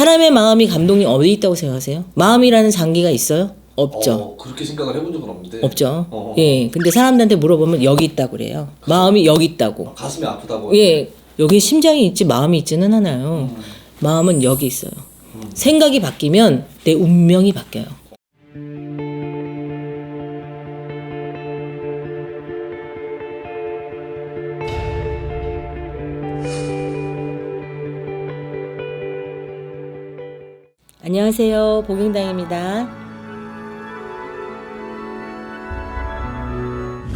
사람의 마음이 감동이 어디 있다고 생각하세요? 마음이라는 장기가 있어요? 없죠. 어, 그렇게 생각을 해본 적은 없는데. 없죠. 어. 예. 근데 사람들한테 물어보면 여기 있다고 그래요. 마음이 여기 있다고. 가슴이 아프다고. 예. 여기 심장이 있지 마음이 있지는 않아요. 마음은 여기 있어요. 생각이 바뀌면 내 운명이 바뀌어요. 안녕하세요. 복용당입니다.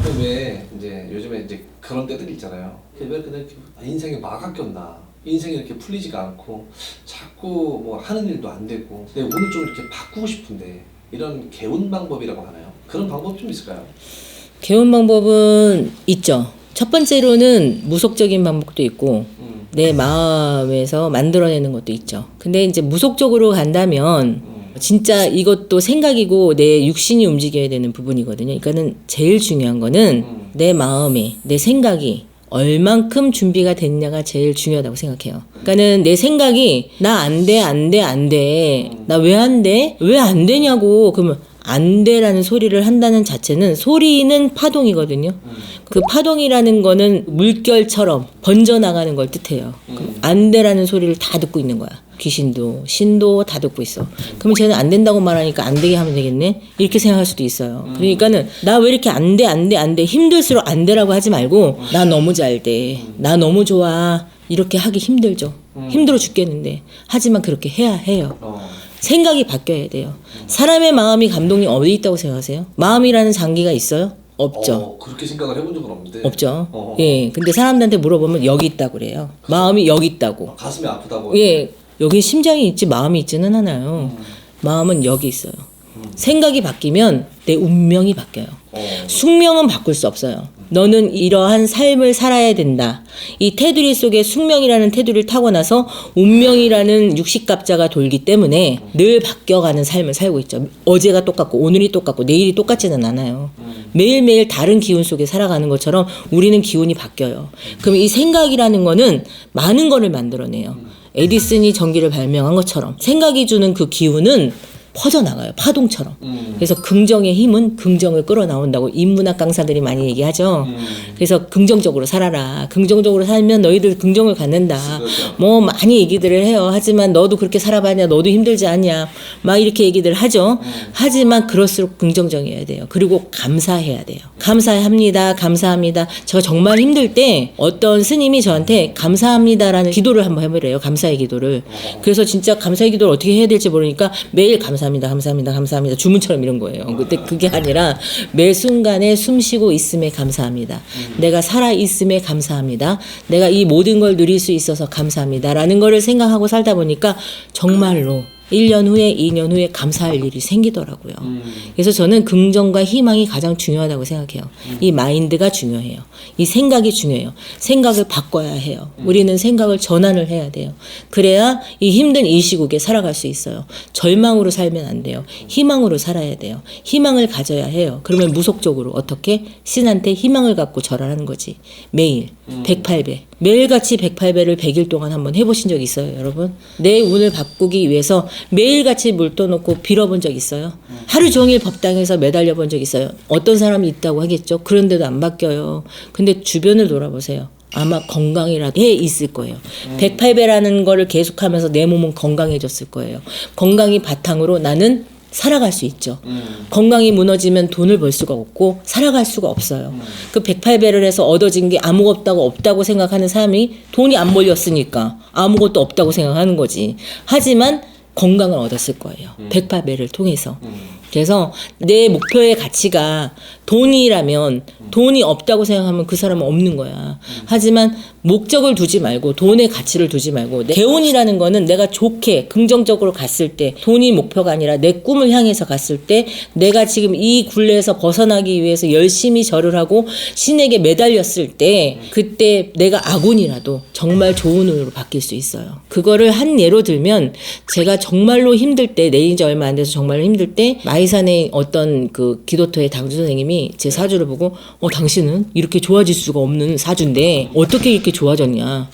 근데 왜 이제 요즘에 이제 그런 때들이 있잖아요. 왜 그냥 인생에 막아 꼈나? 인생이 이렇게 풀리지가 않고 자꾸 뭐 하는 일도 안 되고 근데 오늘 좀 이렇게 바꾸고 싶은데 이런 개운 방법이라고 하나요? 그런 방법 좀 있을까요? 개운 방법은 있죠. 첫 번째로는 무속적인 방법도 있고 음, 내 마음에서 만들어내는 것도 있죠. 근데 이제 무속적으로 간다면 음, 진짜 이것도 생각이고 내 육신이 움직여야 되는 부분이거든요. 그러니까는 제일 중요한 거는 음. 내 마음이 내 생각이 얼만큼 준비가 됐냐가 제일 중요하다고 생각해요. 그러니까는 내 생각이 나 안 돼, 안 돼, 안 돼. 나 왜 안 돼? 왜 안 되냐고. 그러면 안 돼라는 소리를 한다는 자체는 소리는 파동이거든요. 그 파동이라는 거는 물결처럼 번져나가는 걸 뜻해요. 그럼 안 돼라는 소리를 다 듣고 있는 거야. 귀신도, 신도 다 듣고 있어. 그러면 쟤는 안 된다고 말하니까 안 되게 하면 되겠네? 이렇게 생각할 수도 있어요. 그러니까는 나 왜 이렇게 안 돼, 안 돼, 안 돼. 힘들수록 안 되라고 하지 말고 나 너무 잘 돼. 나 너무 좋아. 이렇게 하기 힘들죠. 힘들어 죽겠는데. 하지만 그렇게 해야 해요. 어, 생각이 바뀌어야 돼요. 사람의 마음이 감동이 어디 있다고 생각하세요? 마음이라는 장기가 있어요? 없죠. 어, 그렇게 생각을 해본 적은 없는데. 없죠. 어. 예. 근데 사람들한테 물어보면 여기 있다고 그래요. 마음이 여기 있다고. 가슴이 아프다고. 예. 여기 심장이 있지 마음이 있지는 않아요. 마음은 여기 있어요. 생각이 바뀌면 내 운명이 바뀌어요. 어, 숙명은 바꿀 수 없어요. 너는 이러한 삶을 살아야 된다. 이 테두리 속에 숙명이라는 테두리를 타고 나서 운명이라는 육식갑자가 돌기 때문에 늘 바뀌어가는 삶을 살고 있죠. 어제가 똑같고 오늘이 똑같고 내일이 똑같지는 않아요. 매일매일 다른 기운 속에 살아가는 것처럼 우리는 기운이 바뀌어요. 그럼 이 생각이라는 거는 많은 거를 만들어내요. 에디슨이 전기를 발명한 것처럼 생각이 주는 그 기운은 퍼져나가요. 파동처럼. 음, 그래서 긍정의 힘은 긍정을 끌어나온다고 인문학 강사들이 많이 얘기하죠. 음. 그래서 긍정적으로 살아라. 긍정적으로 살면 너희들 긍정을 갖는다. 그렇죠. 뭐 많이 얘기들을 해요. 하지만 너도 그렇게 살아봤냐? 너도 힘들지 않냐? 막 이렇게 얘기들 하죠. 하지만 그럴수록 긍정적이어야 돼요. 그리고 감사해야 돼요. 감사합니다. 감사합니다. 제가 정말 힘들 때 어떤 스님이 저한테 감사합니다라는 기도를 한번 해보래요. 감사의 기도를. 그래서 진짜 감사의 기도를 어떻게 해야 될지 모르니까 매일 감사합니다. 감사합니다. 감사합니다. 주문처럼 이런 거예요. 근데 그게 아니라 매 순간에 숨 쉬고 있음에 감사합니다. 내가 살아 있음에 감사합니다. 내가 이 모든 걸 누릴 수 있어서 감사합니다 라는 거를 생각하고 살다 보니까 정말로 1년 후에 2년 후에 감사할 일이 생기더라고요. 그래서 저는 긍정과 희망이 가장 중요하다고 생각해요. 이 마인드가 중요해요. 이 생각이 중요해요. 생각을 바꿔야 해요. 우리는 생각을 전환을 해야 돼요. 그래야 이 힘든 이 시국에 살아갈 수 있어요. 절망으로 살면 안 돼요. 희망으로 살아야 돼요. 희망을 가져야 해요. 그러면 무속적으로 어떻게 신한테 희망을 갖고 절하는 거지. 매일 108배. 매일같이 108배를 100일 동안 한번 해보신 적 있어요, 여러분? 내 운을 바꾸기 위해서 매일같이 물 떠놓고 빌어본 적 있어요? 하루 종일 법당에서 매달려 본 적 있어요? 어떤 사람이 있다고 하겠죠? 그런데도 안 바뀌어요. 근데 주변을 돌아보세요. 아마 건강이라도 해 있을 거예요. 108배라는 거를 계속하면서 내 몸은 건강해졌을 거예요. 건강이 바탕으로 나는 살아갈 수 있죠. 건강이 무너지면 돈을 벌 수가 없고 살아갈 수가 없어요. 그 108배를 해서 얻어진 게 아무것도 없다고 생각하는 사람이 돈이 안 몰렸으니까 아무것도 없다고 생각하는 거지. 하지만 건강을 얻었을 거예요. 108배를 통해서. 그래서 내 목표의 가치가 돈이라면 돈이 없다고 생각하면 그 사람은 없는 거야. 하지만 목적을 두지 말고 돈의 가치를 두지 말고 내 개운이라는 거는 내가 좋게 긍정적으로 갔을 때 돈이 목표가 아니라 내 꿈을 향해서 갔을 때 내가 지금 이 굴레에서 벗어나기 위해서 열심히 절을 하고 신에게 매달렸을 때 그때 내가 아군이라도 정말 좋은 운으로 바뀔 수 있어요. 그거를 한 예로 들면 제가 정말로 힘들 때 내린 지 얼마 안 돼서 정말로 힘들 때 마이 산의 어떤 그 기도터의 당주 선생님이 제 사주를 보고 어 당신은 이렇게 좋아질 수가 없는 사주인데 어떻게 이렇게 좋아졌냐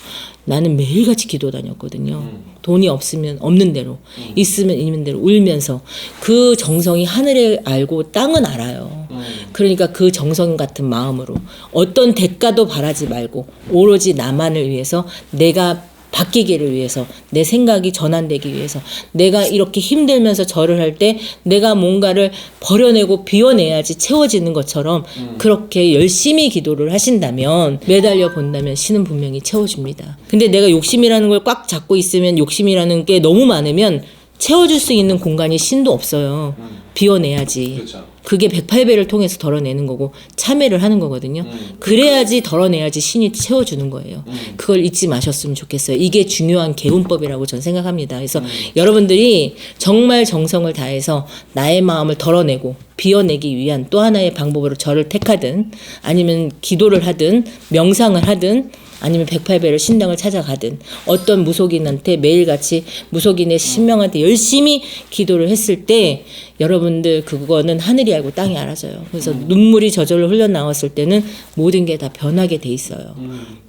나는 매일같이 기도 다녔거든요 돈이 없으면 없는 대로, 있으면 있는 대로 울면서 그 정성이 하늘에 알고 땅은 알아요. 음. 그러니까 그 정성 같은 마음으로 어떤 대가도 바라지 말고 오로지 나만을 위해서 내가 바뀌기를 위해서 내 생각이 전환되기 위해서 내가 이렇게 힘들면서 절을 할 때 내가 뭔가를 버려내고 비워내야지 채워지는 것처럼 그렇게 열심히 기도를 하신다면 매달려 본다면 신은 분명히 채워줍니다. 근데 내가 욕심이라는 걸 꽉 잡고 있으면 욕심이라는 게 너무 많으면 채워줄 수 있는 공간이 신도 없어요. 비워내야지. 그렇죠. 그게 108배를 통해서 덜어내는 거고 참회를 하는 거거든요. 음. 그래야지 덜어내야지 신이 채워주는 거예요. 그걸 잊지 마셨으면 좋겠어요. 이게 중요한 개운법이라고 저는 생각합니다. 그래서 여러분들이 정말 정성을 다해서 나의 마음을 덜어내고 비워내기 위한 또 하나의 방법으로 절을 택하든 아니면 기도를 하든 명상을 하든 아니면 108배를 신당을 찾아가든 어떤 무속인한테 매일같이 무속인의 신명한테 열심히 기도를 했을 때 여러분들 그거는 하늘이 알고 땅이 알아줘요. 그래서 눈물이 저절로 흘러나왔을 때는 모든 게 다 변하게 돼 있어요.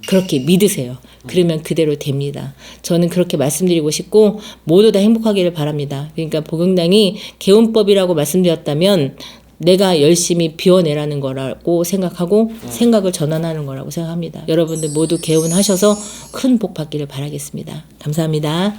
그렇게 믿으세요. 그러면 그대로 됩니다. 저는 그렇게 말씀드리고 싶고 모두 다 행복하기를 바랍니다. 그러니까 복용당이 개운법이라고 말씀드렸다면 내가 열심히 비워내라는 거라고 생각하고 생각을 전환하는 거라고 생각합니다. 여러분들 모두 개운하셔서 큰 복 받기를 바라겠습니다. 감사합니다.